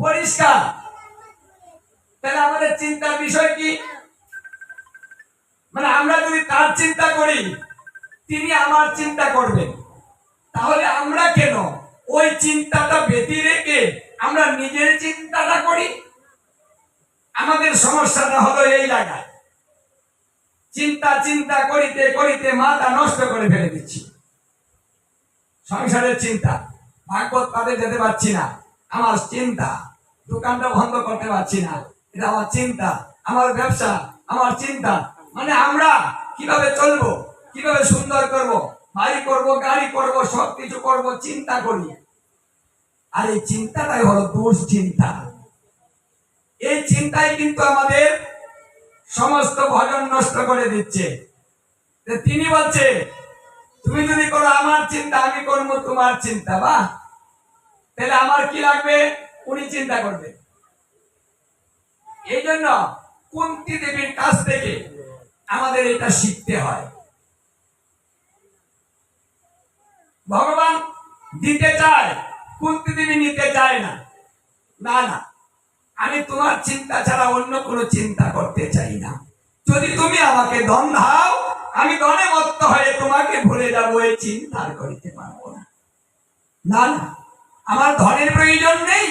পরিষ্কার। তাহলে আমাদের চিন্তার বিষয় কি? মানে আমরা যদি তার চিন্তা করি, তিনি আমার চিন্তা করবেন। তাহলে আমরা কেন ওই চিন্তাটা বেঁধে রেখে আমরা নিজের চিন্তাটা করি? আমাদের সমস্যাটা হলো এই জায়গায়। চিন্তা চিন্তা করিতে করিতে মাথা নষ্ট করে ফেলে দিচ্ছি। সংসারের চিন্তা। ভাগবত পাতে যেতে পারছি না। আমার চিন্তা। দোকানটা বন্ধ করতে পারছি না। এটা আমার চিন্তা, আমার ব্যবসা, আমার চিন্তা। মানে আমরা কীভাবে চলবো, কীভাবে সুন্দর করব? বাড়ি করব, গাড়ি করব সব কিছু করব, চিন্তা করি। আর এই চিন্তাটাই হলো দুশ্চিন্তা। এই চিন্তাই কিন্তু আমাদের সমস্ত ভজন নষ্ট করে দিচ্ছে। তিনি বলছে, তুমি যদি করো আমার চিন্তা, আমি করব তোমার চিন্তা বা তাহলে আমার কি লাগবে? উনি চিন্তা করবে। এই জন্য কুন্তি দেবীর কাছ থেকে আমাদের এটা শিখতে হয়। ভগবান দিতে চায়, কুন্তি দেবী নিতে চায় না। না না, আমি তোমার চিন্তা ছাড়া অন্য কোনো চিন্তা করতে চাই না। যদি তুমি আমাকে ধন দাও, আমি ধনে মত্ত হয়ে তোমাকে ভুলে যাব, এই চিন্তা করিতে পারব না না, আমার ধনের প্রয়োজন নেই।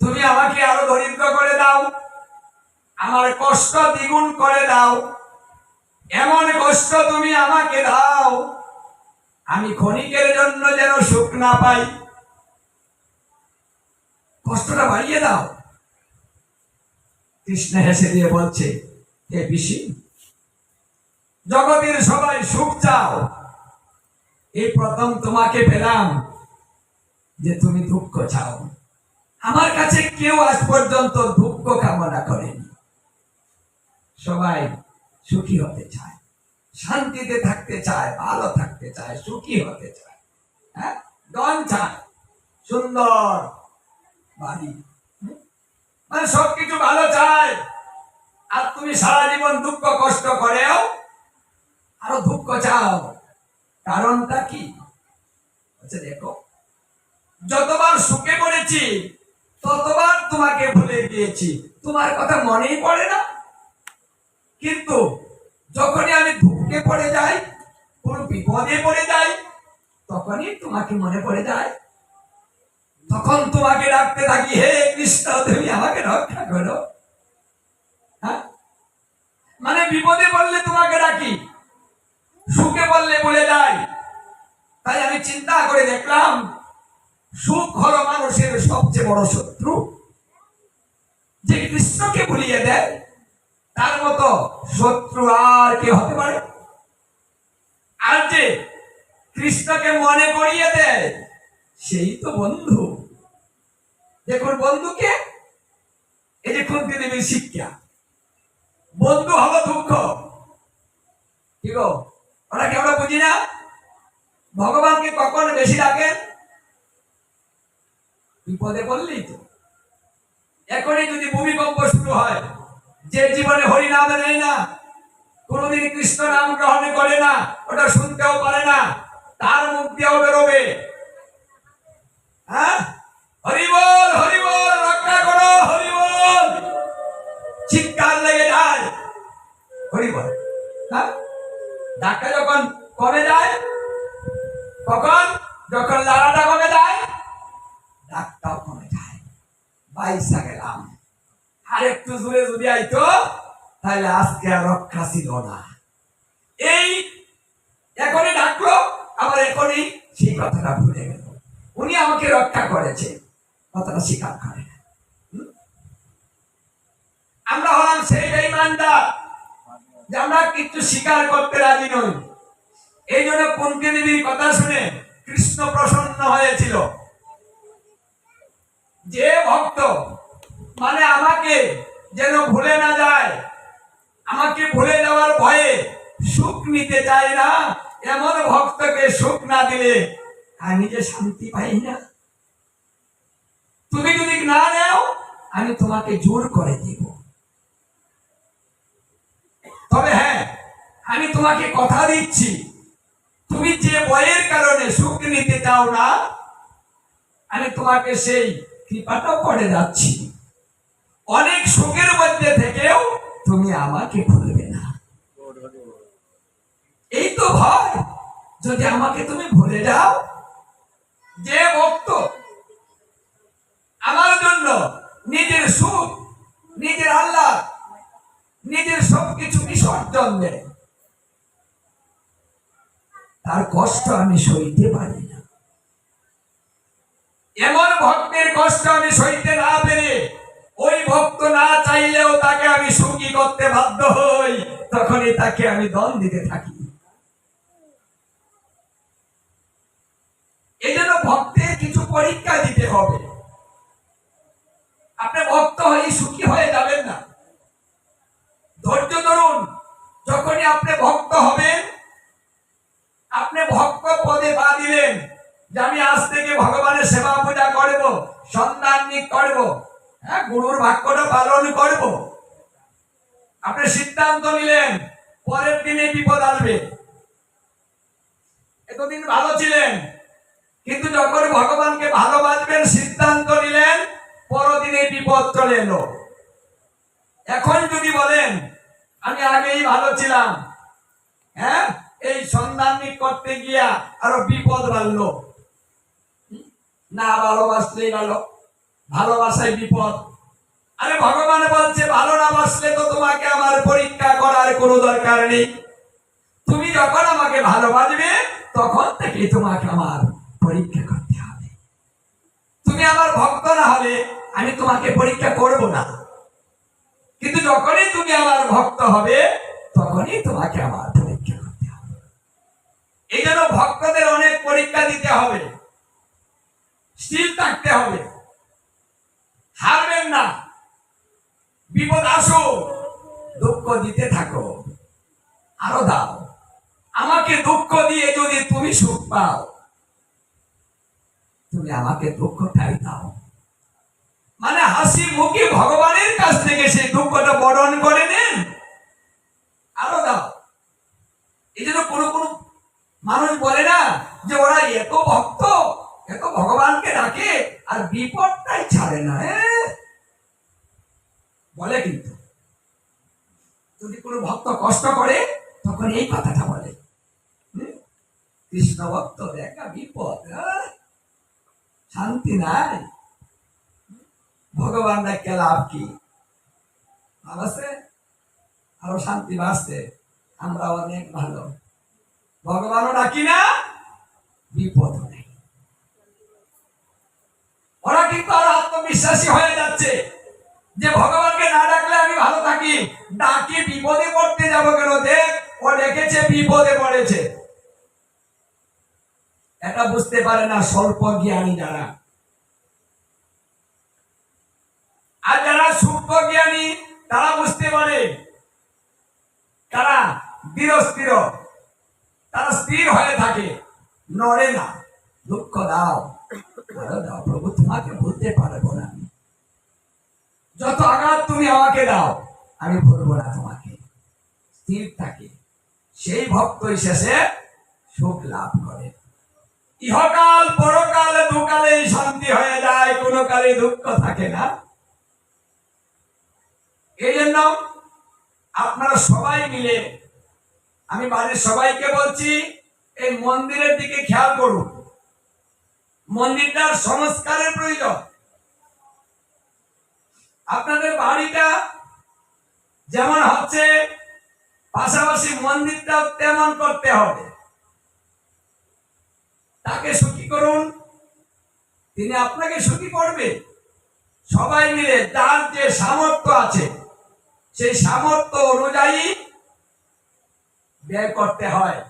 তুমি আমাকে আরও দরিদ্র করে দাও। আমার কষ্ট দ্বিগুণ করে দাও। এমন কষ্ট তুমি আমাকে দাও। আমি ক্ষণিকের জন্য যেন সুখ না পাই। কষ্টটা বাড়িয়ে দাও। কৃষ্ণ হেসে দিয়ে বলছে, হে পিসি, জগতের সবাই সুখ চাও। এই প্রথম তোমাকে পেলাম যে তুমি দুঃখ চাও। আমার কাছে কেউ আজ পর্যন্ত দুঃখ কামনা করেনি। সবাই সুখী হতে চায়, শান্তিতে থাকতে চায়, ভালো থাকতে চায়, সুখী হতে চায়। হ্যাঁ? দন চায়, সুন্দর বাড়ি। মানে সবকিছু ভালো চায়। আর তুমি সারা জীবন দুঃখ কষ্ট করেও আরও দুঃখ চাও। কারণটা কি? আচ্ছা দেখো। যতবার সুখে পড়েছি ততবার তোমাকে ভুলে গিয়েছি। তোমার কথা মনেই পড়ে না। কিন্তু যখনই আমি দুঃখে পড়ে যাই, কোন বিপদে পড়ে যাই, তখনই তোমাকে মনে পড়ে যায়। তখন তোমাকে ডাকতে থাকি, হে কৃষ্ণ, তুমি আমাকে রক্ষা করো। হ্যাঁ? মানে বিপদে পড়লে তোমাকে ডাকি, সুখে পড়লে বলে যাই। তাই আমি চিন্তা করে দেখলাম সুখ হলো মানুষের সবচেয়ে বড় শত্রু যে কৃষ্ণকে ভুলিয়ে দেয়, তার মতো শত্রু আর কে হতে পারে? আর যে কৃষ্ণকে মনে করিয়ে দেয়, সেই তো বন্ধু। দেখুন, বন্ধুকে, এই যে কুন্তি দেবীর শিক্ষা। বন্ধু হলো দুঃখ। কি গো? ওরা কি আমরা বুঝি না? ভগবানকে কখন বেশি ডাকেন? বিপদে পড়লেই তো। এখনই যদি ভূমিকম্প শুরু হয়, যে জীবনে হরি নাম নেয় না, কোনোদিন কৃষ্ণ নাম গ্রহণ করে না, ওটা শুনতেও পারে না, তার মুখ দিয়েও বেরোবে। হ্যাঁ? হরি বল হরি বল, রক্ষা করো, হরি বল। চিৎকার লেগে যায়। হরি বল। হ্যাঁ? ডাক্তার যখন কমে যায় কখন যখন লাড়াটা কমে যায় ডাকটাও কমে যায় বাইসা গেলাম। আর একটু যদি আইতো, তাহলে আজকে আর রক্ষা ছিল না। এই এখনই ডাকলো, আবার এখনই সেই কথাটা ভুলে গেল। উনি আমাকে রক্ষা করেছে, কথাটা স্বীকার করে। আমরা হলাম সেই বেঈমানটা যে আমরা কিছু স্বীকার করতে রাজি নই। এই জন্য কুন্তি দেবীর কথা শুনে কৃষ্ণ প্রসন্ন হয়েছিল। যে ভক্ত মানে আমাকে যেন ভুলে না যায়, আমাকে ভুলে যাওয়ার ভয়ে সুখ নিতে চায় না, এমন ভক্তকে সুখ না দিলে আমি যে শান্তি পাই না। তুমি যদি না নেও, আমি তোমাকে জোর করে দিব। তবে হ্যাঁ আমি তোমাকে কথা দিচ্ছি, তুমি যে বয়ের কারণে সুখ নিতে চাও না, আমি তোমাকে সেই কৃপাটাও করে যাচ্ছি। অনেক সুখের মধ্যে থেকেও তুমি আমাকে ভুলবে না। এই তো ভয়, যদি আমাকে তুমি ভুলে যাও, যে ভক্ত আমার জন্য নিজের সুখ, নিজের আল্লাহ নিজের সবকিছু বিসর্জন দেয়, তার কষ্ট আমি সইতে পারি এমন ভক্তের কষ্ট আমি সইতে না পেরে, ওই ভক্ত না চাইলেও তাকে আমি সুখী করতে বাধ্য হই, তখনই তাকে আমি দল দিতে থাকি। এই জন্য ভক্তের কিছু পরীক্ষা দিতে হবে। আপনি ভক্ত হয়ে সুখী হয়ে যাবেন না। ধৈর্য ধরুন, যখনই আপনি ভক্ত হবেন, আপনি ভক্ত পদে পা দিলেন যে আমি আজ থেকে ভগবানের সেবা পূজা করব সন্ধানিক করব হ্যাঁ গুরুর বাক্যটা পালন করব। আপনি সিদ্ধান্ত নিলেন, পরের দিনে বিপদ আসবে। এতদিন ভালো ছিলেন, কিন্তু যখন ভগবানকে ভালোবাসবেন, সিদ্ধান্ত নিলেন, পরদিনে বিপদ চলে এলো। এখন যদি বলেন, আমি আগেই ভালো ছিলাম হ্যাঁ এই সন্ধানিক করতে গিয়া আরও বিপদ বাড়লো? না ভালোবাসলেই ভালো। ভালোবাসায় বিপদ। আরে ভগবান বলছে, ভালো না বাসলে তো তোমাকে আমার পরীক্ষা করার কোনো দরকার নেই। তুমি যখন আমাকে ভালোবাসবে, তখন থেকে তোমাকে আমার পরীক্ষা করতে হবে। তুমি আমার ভক্ত না হলে আমি তোমাকে পরীক্ষা করব না। কিন্তু যখনই তুমি আমার ভক্ত হবে, তখনই তোমাকে আমার পরীক্ষা করতে হবে। এই জন্য ভক্তদের অনেক পরীক্ষা দিতে হবে। স্থির থাকতে হবে। হারবেন না। বিপদ আসো। দুঃখ দিতে থাকো। আরও দাও। আমাকে দুঃখ দিয়ে যদি তুমি সুখ পাও, তুমি আমাকে দুঃখটাই দাও। মানে হাসি মুখে ভগবানের কাছ থেকে সেই দুঃখটা বরণ করে নেন। আরও দাও। এই জন্য কোনো কোনো মানুষ বলে না যে ওরা এত ভক্ত। এত ভগবানকে ডাকে আর বিপদটাই ছাড়ে না এ? বলে কিন্তু। যদি কোনো ভক্ত কষ্ট করে, তখন এই কথাটা বলে। কৃষ্ণ ভক্ত, দেখা বিপদ শান্তি নাই। ভগবান ডাকে লাভ কি? ভালো আছে? আরও শান্তি বাঁচতে আমরা অনেক ভালো। ভগবানও ডাকি না বিপদ নেই। ওরা কিন্তু আরও আত্মবিশ্বাসী হয়ে যাচ্ছে। যে ভগবানকে না ডাকলে আমি ভালো থাকি। ডাকি, বিপদে পড়তে যাব কেন? দেখ, ও ডেকেছে, বিপদে পড়েছে। এটা বুঝতে পারে না স্বল্প জ্ঞানী যারা। আর যারা সূক্ষ্ম জ্ঞানী, তারা বুঝতে পারে। তারা স্থির তারা স্থির হয়ে থাকে। নড়ে না। দুঃখ দাও। দাও প্রভু তোমাকে ভুলতে পারব না। যত আঘাত তুমি আমাকে দাও, আমি ভুলবো না তোমাকে। স্থির থাকে। সেই শেষে সুখ লাভ করে। ইহকাল, পরকাল শান্তি হয়ে যায় কোনো কালে দুঃখ থাকে না। এই জন্য আপনারা সবাই মিলে, আমি বাড়ির সবাইকে বলছি, এই মন্দিরের দিকে খেয়াল করুন। মন্দিরটার সংস্কারের প্রয়োজন। আপনাদের বাড়িটা যেমন হচ্ছে, পাশাপাশি মন্দিরটাও তেমন করতে হবে। তাকে সুখী করুন। তিনি আপনাকে সুখী করবে। সবাই মিলে যার যে সামর্থ্য আছে, সেই সামর্থ্য অনুযায়ী ব্যয় করতে হয়।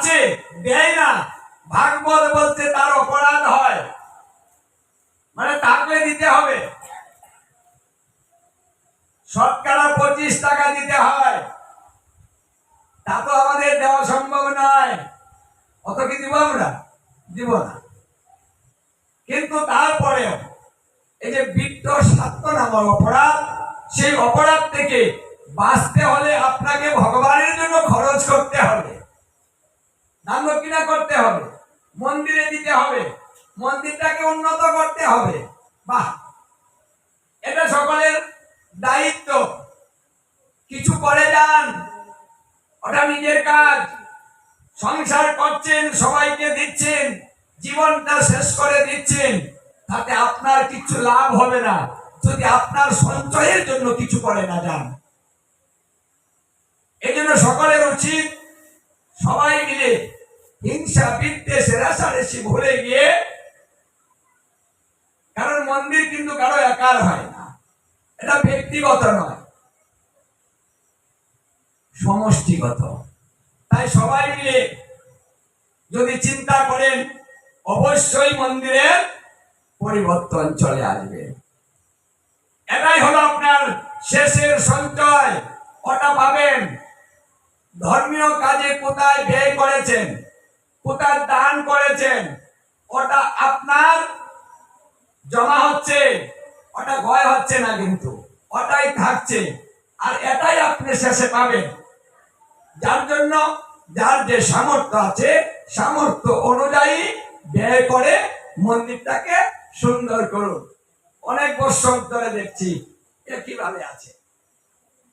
আছে? দেয় না। ভাগবত বলতে তার অপরাধ হয়। মানে থাকলে দিতে হবে। শতকরা পঁচিশ টাকা দিতে হয়। তা তো আমাদের দেওয়া সম্ভব নয়। অত কি দিব আমরা? দিব না। কিন্তু তারপরেও এই যে বৃত্ত সাত্য নামক অপরাধ, সেই অপরাধ থেকে বাঁচতে হলে আপনাকে ভগবানের জন্য খরচ করতে হবে। দক্ষিণা করতে হবে। মন্দিরে দিতে হবে। মন্দিরটাকে উন্নত করতে হবে। বাহ! এটা সকলের দায়িত্ব। কিছু করে যান। ওটা নিজের কাজ। সংসার করছেন, সবাইকে দিচ্ছেন, জীবনটা শেষ করে দিচ্ছেন। তাতে আপনার কিছু লাভ হবে না। যদি আপনার সঞ্চয়ের জন্য কিছু করে না যান। এই সকলের উচিত সবাই মিলে হিংসা, বিদ্বেষ রেশারেশি ভুলে গিয়ে কারণ মন্দির কিন্তু কারও একার হয় না। এটা ব্যক্তিগত নয়। সমষ্টিগত। তাই সবাই মিলে যদি চিন্তা করেন, অবশ্যই মন্দিরের পরিবর্তন চলে আসবে। এটাই হলো আপনার শেষের সঞ্চয়। ওটা পাবেন। ধর্মীয় কাজে কোথায় ব্যয় করেছেন? কোথায় দান করেছেন। ওটা আপনার জমা হচ্ছে, ওটা গয় হচ্ছে না কিন্তু, ওটাই থাকছে। আর এটাই আপনি শেষে পাবেন। যার জন্য যার যে সামর্থ্য আছে, সামর্থ্য অনুযায়ী ব্যয় করে মন্দিরটাকে সুন্দর করুন। অনেক বছর ধরে দেখছি, এ কীভাবে আছে?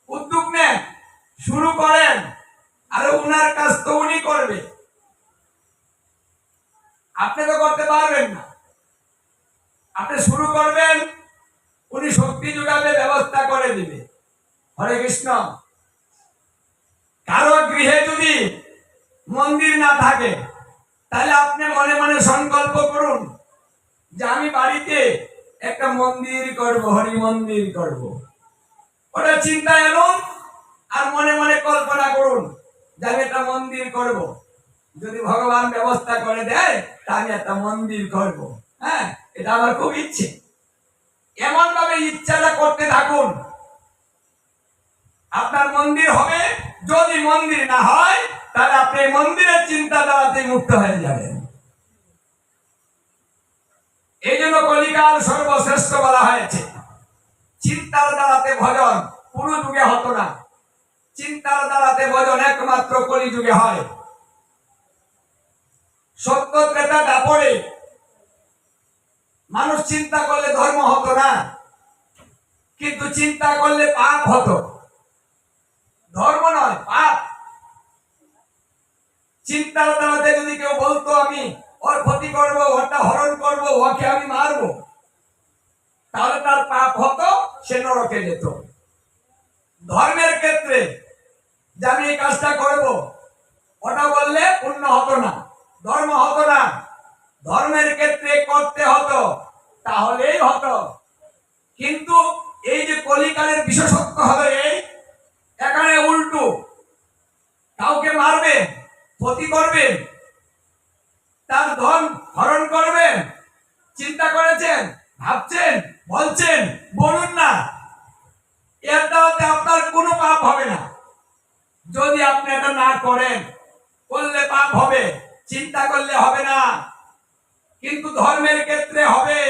উদ্যোগ নেন, শুরু করেন। আর উনার কাজ তো উনি করবে। আপনি তো করতে পারবেন না। আপনি শুরু করবেন, উনি শক্তি যোগাবে ব্যবস্থা করে দিবে। হরে কৃষ্ণ। কারও গৃহে যদি মন্দির না থাকে, তাহলে আপনি মনে মনে সংকল্প করুন যে আমি বাড়িতে একটা মন্দির করব, হরি মন্দির করব। ওটা চিন্তা এলুন আর মনে মনে কল্পনা করুন যে আমি একটা মন্দির করব। যদি ভগবান ব্যবস্থা করে দেয় তা আমি একটা মন্দির করব। হ্যাঁ এটা আমার খুব ইচ্ছে। এমন ভাবে ইচ্ছাটা করতে থাকুন। আপনার মন্দির হবে, যদি মন্দির না হয়, তাহলে আপনি মন্দিরের চিন্তা দ্বারাতে মুক্ত হয়ে যাবেন। এই জন্য কলিকাল সর্বশ্রেষ্ঠ বলা হয়েছে। চিন্তার দ্বারাতে ভজন, পুরো যুগে হতো না। চিন্তার দ্বারাতে ভজন একমাত্র কলি যুগে হয়। সত্য ত্রেতা দাপড়ে মানুষ চিন্তা করলে ধর্ম হতো না, কিন্তু চিন্তা করলে পাপ হতো। ধর্ম নয়, পাপ। চিন্তার দ্বারাতে যদি কেউ বলতো, আমি ওর ক্ষতি করব, ওরটা হরণ করব, ওকে আমি মারবো, তাহলে তার পাপ হতো, সে নরকে যেত। ধর্মের ক্ষেত্রে যে আমি এই কাজটা করব, ওটা বললে পূর্ণ হতো না। ধর্ম হতো না। ধর্মের ক্ষেত্রে করতে হতো, তাহলেই হতো। কিন্তু এই যে কলিকালের বিশেষত্ব হলো এই, এখানে উল্টো। কাউকে মারবে, ক্ষতি করবে, তার ধন হরণ করবেন চিন্তা করেছেন, ভাবছেন, বলছেন, বলুন না। এর দ্বারাতে আপনার কোনো পাপ হবে না। যদি আপনি এটা না করেন, করলে পাপ হবে। চিন্তা করলে হবে না। কিন্তু ধর্মের ক্ষেত্রে হবে।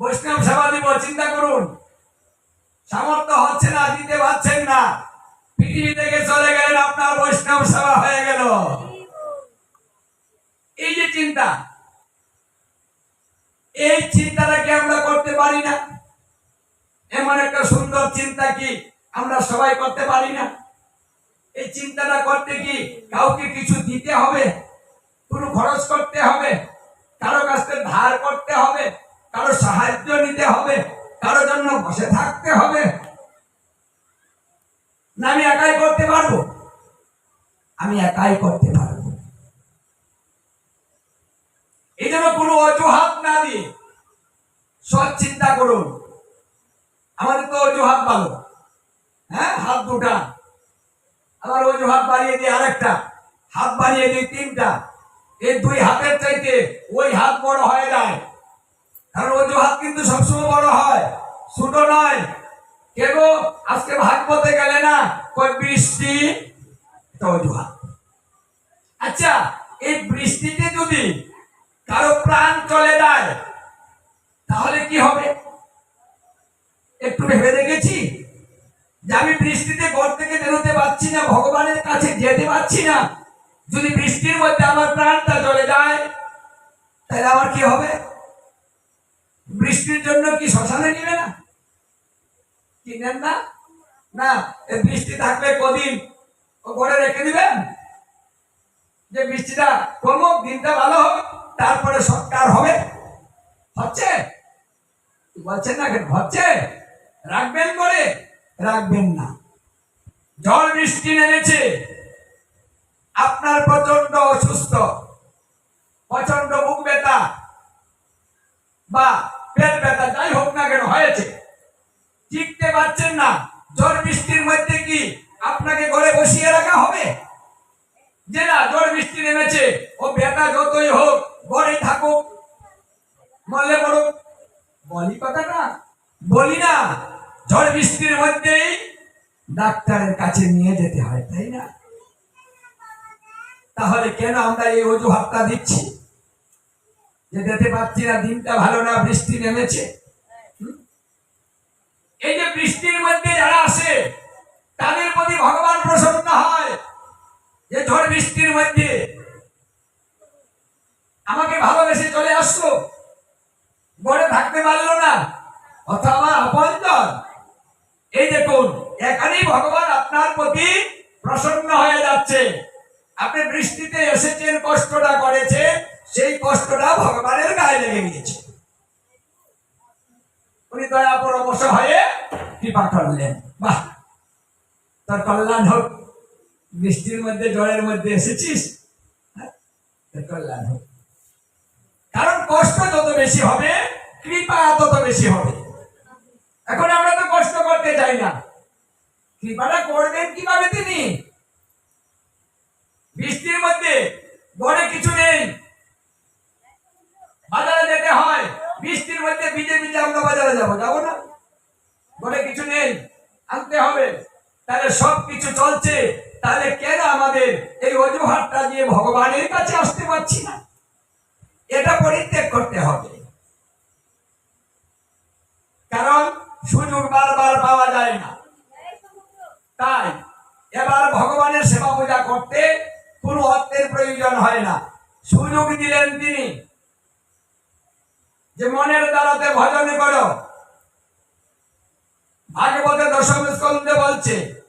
বৈষ্ণব সেবা দিব, চিন্তা করুন। সামর্থ্য হচ্ছে না, দিতে পারছেন না। পৃথিবী থেকে চলে গেলেন, আপনার বৈষ্ণব সেবা হয়ে গেল। এই যে চিন্তা, এই চিন্তাটা কি আমরা করতে পারি না? এমন একটা সুন্দর চিন্তা কি আমরা সবাই করতে পারি না? এই চিন্তাটা করতে কি কাউকে কিছু দিতে হবে, কোনো খরচ করতে হবে, কারও কাছ থেকে ধার করতে হবে, কারও সাহায্য নিতে হবে, কারও জন্য বসে থাকতে হবে। না আমি একাই করতে পারব? আমি একাই করতে পারব। এই জন্য কোনো অজুহাত না দিয়ে সৎ চিন্তা করুন। আমাদের তো অজুহাত ভালো হ্যাঁ হাত দুটা আবার অজুহাত বাড়িয়ে দিয়ে আরেকটা হাত বাড়িয়ে দিয়ে তিনটা। এই দুই হাতের চাইতে ওই হাত বড় হয়ে যায় কারণ অজুহাত কিন্তু সবসময় বড় হয়, ছোট নয়। কেন আজকে ভাগবতে গেলে না কই বৃষ্টি? অজুহাত আচ্ছা এই বৃষ্টিতে যদি কারও প্রাণ চলে যায়, তাহলে কি হবে? একটু ভেবে দেখেছি? যে আমি বৃষ্টিতে ঘর থেকে বেরোতে পারছি না, ভগবানের কাছে যেতে পারছি না। যদি বৃষ্টির মধ্যে আমার প্রাণটা চলে যায়, তাহলে আমার কি হবে? বৃষ্টির জন্য কি শ্মশানে নিবে না? কিনেন না? না এ বৃষ্টি থাকলে কদিন ও ঘরে রেখে দিবেন? যে বৃষ্টিটা কমুক, দিনটা ভালো হোক, তারপরে সৎকার হবে। হচ্ছে? বলছেন না? হচ্ছে? রাখবেন করে রাখবেন না। ঝড় বৃষ্টি নেমেছে। আপনার প্রচণ্ড আমরা এই অজুহাতটা দিচ্ছি। যে যেতে পারছি না, দিনটা ভালো না, বৃষ্টি নেমেছে। এই যে বৃষ্টির মধ্যে যারা আসে তাদের প্রতি ভগবান প্রসন্ন হয়। যে ঝড় বৃষ্টির মধ্যে। আমাকে ভালোবেসে চলে আসলো গড়ে থাকতে পারল না। অথবা আপনজন এই দেখুন, এখানেই ভগবান আপনার প্রতি প্রসন্ন হয়ে যাচ্ছে। আপনি বৃষ্টিতে এসেছেন, কষ্টটা করেছে সেই কষ্টটা ভগবানের গায়ে লেগে গিয়েছে। উনি দয়া পরবশ হয়ে কৃপা করলেন। বাহ! তার কল্যাণ হোক। বৃষ্টির মধ্যে, জলের মধ্যে এসেছিস? হ্যাঁ? কল্যাণ হোক। কারণ কষ্ট যত বেশি হবে, কৃপা তত বেশি হবে। এখন আমরা তো কষ্ট করতে চাই না। কৃপাটা করবেন কীভাবে তিনি? বৃষ্টির মধ্যে ঘরে কিছু নেই। বাজারে যেতে হয় বৃষ্টির মধ্যে ভিজে ভিজে আমরা বাজারে যাব। যাব না। ঘরে কিছু নেই। আনতে হবে। তাহলে সব কিছু চলছে। তাহলে কেন আমাদের এই অজুহাতটা দিয়ে ভগবানের কাছে আসতে পারছি না? এটা পরিত্যাগ করতে হবে। কারণ সুযোগ বারবার পাওয়া যায় না। তাই এবার ভগবানের সেবা পূজা করতে কোনো অর্থের প্রয়োজন হয় না। সুযোগ দিলেন তিনি। যে মনের দ্বারাতে ভজন করো। ভাগবতে দশম স্কন্ধে বলছে